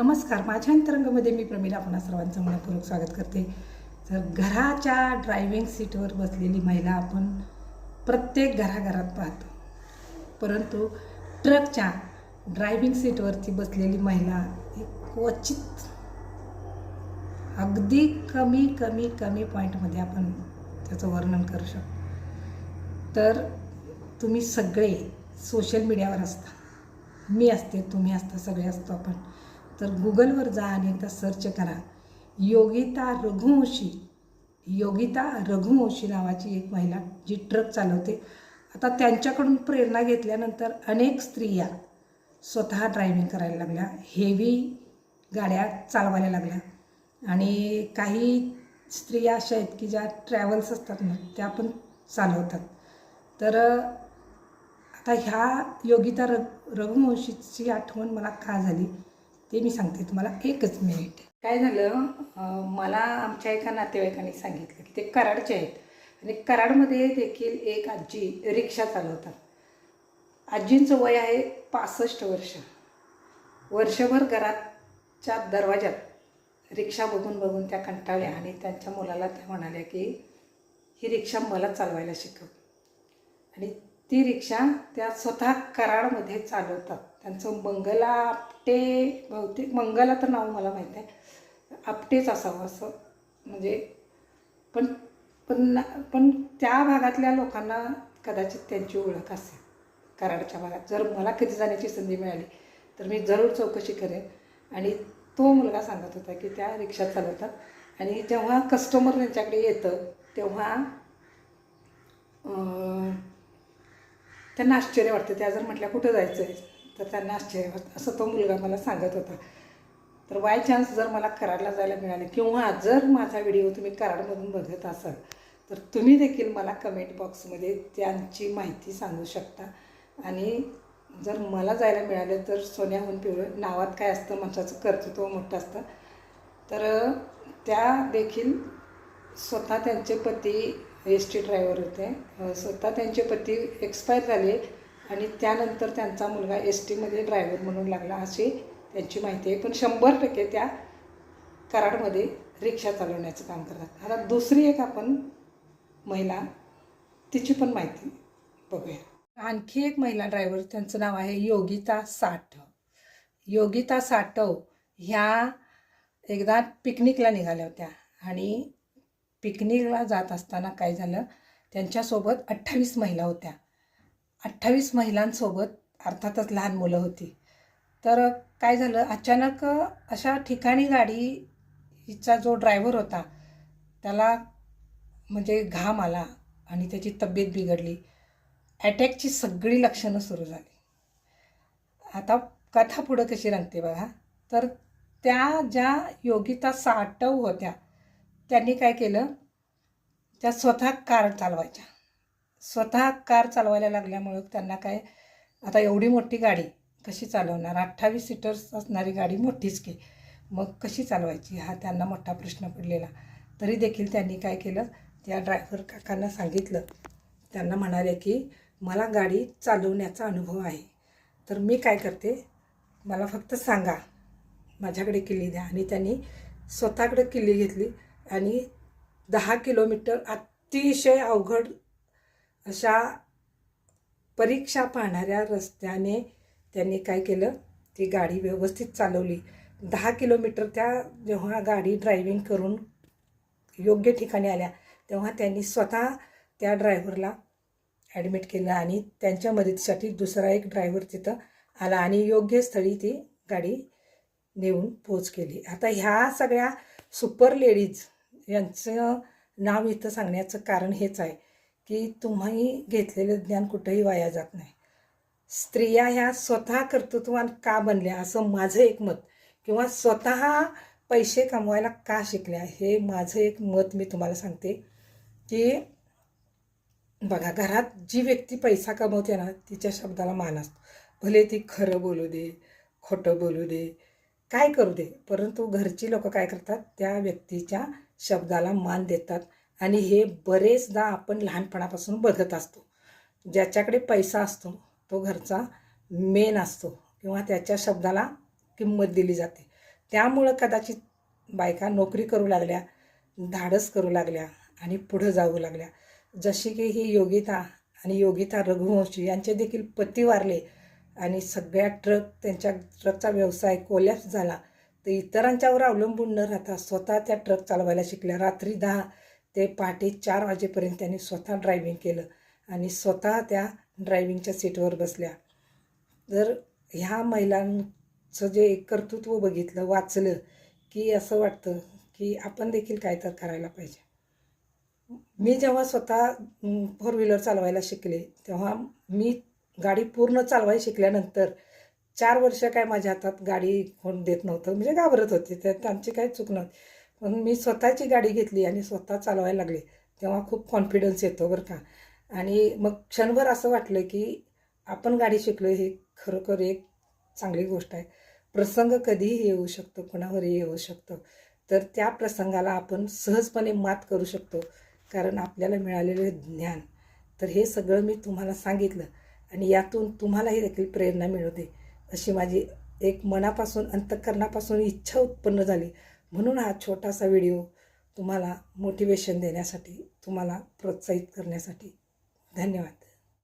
नमस्कार माझ्या अंतरंगामध्ये मी प्रमिला आपणा सर्वांचं मनपूर्वक स्वागत करते. तर घराच्या ड्रायव्हिंग सीटवर बसलेली महिला आपण प्रत्येक घराघरात पाहतो. परंतु ट्रकच्या ड्रायव्हिंग सीटवरती बसलेली महिला ही क्वचित अगदी कमी कमी कमी पॉईंटमध्ये आपण त्याचं वर्णन करू शकतो. तर तुम्ही सगळे सोशल मीडियावर असता. मी असते तुम्ही असता सगळे असतो आपण. तर गुगलवर जा आणि एकदा सर्च करा. योगिता रघुवंशी. योगिता रघुवंशी नावाची एक महिला जी ट्रक चालवते. आता त्यांच्याकडून प्रेरणा घेतल्यानंतर अनेक स्त्रिया स्वतः ड्रायव्हिंग करायला लागल्या. हेवी गाड्या चालवायला लागल्या. आणि काही स्त्रिया अशा आहेत की ज्या ट्रॅव्हल्स असतात ना त्या पण चालवतात. तर आता ह्या योगिता रघ रघुवंशीची आठवण मला का झाली? ते मी सांगते तुम्हाला एकच मिनिट. काय झालं मला आमच्या एका नातेवाईकांनी सांगितलं की ते कराडचे आहेत. आणि कराडमध्ये देखील एक आजी रिक्षा चालवतात. आजींचं वय आहे पासष्ट वर्ष. वर्षभर घराच्या दरवाजात रिक्षा बघून बघून त्या कंटाळल्या आणि त्यांच्या मुलाला त्या म्हणाल्या की ही रिक्षा मला चालवायला शिकव. आणि ती रिक्षा त्या स्वतः कराडमध्ये चालवतात. त्यांचं मंगला आपटे बहुतेक मंगला तर नाव मला माहीत आहे. आपटेच असावं असं. म्हणजे पण पण पण त्या भागातल्या लोकांना कदाचित त्यांची ओळख असेल कराडच्या भागात. जर मला कधी जाण्याची संधी मिळाली तर मी जरूर चौकशी करेन. आणि तो मुलगा सांगत होता की त्या रिक्षा चालवतात. आणि जेव्हा कस्टमर त्यांच्याकडे येतं तेव्हा त्यांना आश्चर्य वाटतं. त्या जर म्हटल्या कुठं जायचं आहे तर त्यांना आश्चर्य वाटतं. असं तो मुलगा मला सांगत होता. तर बाय चान्स जर मला कराडला जायला मिळाले किंवा जर माझा व्हिडिओ तुम्ही कराडमधून बघत असाल तर तुम्ही देखील मला कमेंट बॉक्समध्ये त्यांची माहिती सांगू शकता. आणि जर मला जायला मिळालं तर सोन्याहून पिवळं नावात काय असतं? माणसाचं कर्तृत्व मोठं असतं. तर त्या देखील स्वतः त्यांचे पती एस टी ड्रायव्हर होते. स्वतः त्यांचे पती एक्सपायर झाले आणि त्यानंतर त्यांचा मुलगा एस टीमध्ये ड्रायव्हर म्हणून लागला अशी त्यांची माहिती आहे. पण शंभर टक्के त्या कराडमध्ये रिक्षा चालवण्याचं काम करतात. आता दुसरी एक आपण महिला तिची पण माहिती बघूया. आणखी एक महिला ड्रायव्हर त्यांचं नाव आहे योगिता साठव. योगिता साठव ह्या एकदा पिकनिकला निघाल्या होत्या आणि पिकनिकला जात असताना काय झालं? त्यांच्यासोबत अठ्ठावीस महिला होत्या. अठ्ठावीस महिलांसोबत अर्थातच लहान मुलं होती. तर काय झालं? अचानक अशा ठिकाणी गाडीचा जो ड्रायव्हर होता त्याला म्हणजे घाम आला आणि त्याची तब्येत बिघडली. अटॅकची सगळी लक्षणं सुरू झाली. आता कथा पुढं कशी रंगते बघा. तर त्या ज्या योगिता साटव होत्या त्यांनी काय केलं? त्या स्वतः कार चालवायच्या. स्वतः कार चालवायला लागल्यामुळं त्यांना काय आता एवढी मोठी गाडी कशी चालवणार? अठ्ठावीस सीटर्स असणारी गाडी मोठीच की मग कशी चालवायची? हा त्यांना मोठा प्रश्न पडलेला. तरी देखील त्यांनी काय केलं? त्या ड्रायव्हर काकांना सांगितलं. त्यांना म्हणाले की मला गाडी चालवण्याचा अनुभव आहे. तर मी काय करते? मला फक्त सांगा. माझ्याकडे किल्ली द्या. आणि त्यांनी स्वतःकडे किल्ली घेतली. आणि दहा किलोमीटर अतिशय अवघड अशा परीक्षा पाहणाऱ्या रस्त्याने त्यांनी काय केलं? ती गाडी व्यवस्थित चालवली. दहा किलोमीटर त्या जेव्हा गाडी ड्रायव्हिंग करून योग्य ठिकाणी आल्या तेव्हा त्यांनी स्वतः त्या ड्रायव्हरला ॲडमिट केलं आणि त्यांच्या मदतीसाठी दुसरा एक ड्रायव्हर तिथं आला आणि योग्य स्थळी ती गाडी नेऊन पोच केली. आता ह्या सगळ्या सुपर लेडीज यांचं नाव इथं सांगण्याचं कारण हेच आहे की तुम्ही घेतलेलं ज्ञान कुठंही वाया जात नाही. स्त्रिया ह्या स्वतः कर्तृत्वान का बनल्या असं माझं एक मत. किंवा स्वतः पैसे कमवायला का शिकल्या हे माझं एक मत मी तुम्हाला सांगते की बघा घरात जी व्यक्ती पैसा कमवते ना तिच्या शब्दाला मान असतो. भले ती खरं बोलू दे खोटं बोलू दे काय करू दे? परंतु घरची लोक काय करतात? त्या व्यक्तीच्या शब्दाला मान देतात आणि हे बरेचदा आपण लहानपणापासून बघत असतो. ज्याच्याकडे पैसा असतो तो घरचा मेन असतो किंवा त्याच्या शब्दाला किंमत दिली जाते. त्यामुळं कदाचित बायका नोकरी करू लागल्या धाडस करू लागल्या आणि पुढं जाऊ लागल्या. जशी की ही योगिता आणि योगिता रघुवंशी यांचे देखील पती वारले आणि सगळ्या ट्रक त्यांच्या ट्रकचा व्यवसाय कोल्याप्स झाला. तर इतरांच्यावर अवलंबून न राहता स्वतः त्या ट्रक चालवायला शिकल्या. रात्री दहा ते पहाटे चार वाजेपर्यंत त्यांनी स्वतः ड्रायव्हिंग केलं आणि स्वतः त्या ड्रायव्हिंगच्या सीटवर बसल्या. जर ह्या महिलांचं जे एक कर्तृत्व बघितलं वाचलं की असं वाटतं की आपण देखील काय तर करायला पाहिजे. मी जेव्हा स्वतः फोर व्हीलर चालवायला शिकले तेव्हा मी गाडी पूर्ण चालवायला शिकल्यानंतर चार वर्ष काय माझ्या हातात गाडी कोण देत नव्हतं. म्हणजे घाबरत होते. त्यात आमची काही चूक नव्हती. पण मी स्वतःची गाडी घेतली आणि स्वतः चालवायला लागले. तेव्हा खूप कॉन्फिडन्स येतो बरं का. आणि मग क्षणभर असं वाटलं की आपण गाडी शिकलो हे खरोखर एक चांगली गोष्ट आहे. प्रसंग कधीही येऊ शकतो कोणावरही येऊ शकतो. तर त्या प्रसंगाला आपण सहजपणे मात करू शकतो. कारण आपल्याला मिळालेले ज्ञान. तर हे सगळं मी तुम्हाला सांगितलं. आणि यातून तुम्हालाही देखील प्रेरणा मिळू दे अशी माझी एक मनापासून अंतःकरणापासून इच्छा उत्पन्न झाली. म्हणून हा छोटासा व्हिडिओ तुम्हाला मोटिवेशन देण्यासाठी तुम्हाला प्रोत्साहित करण्यासाठी. धन्यवाद.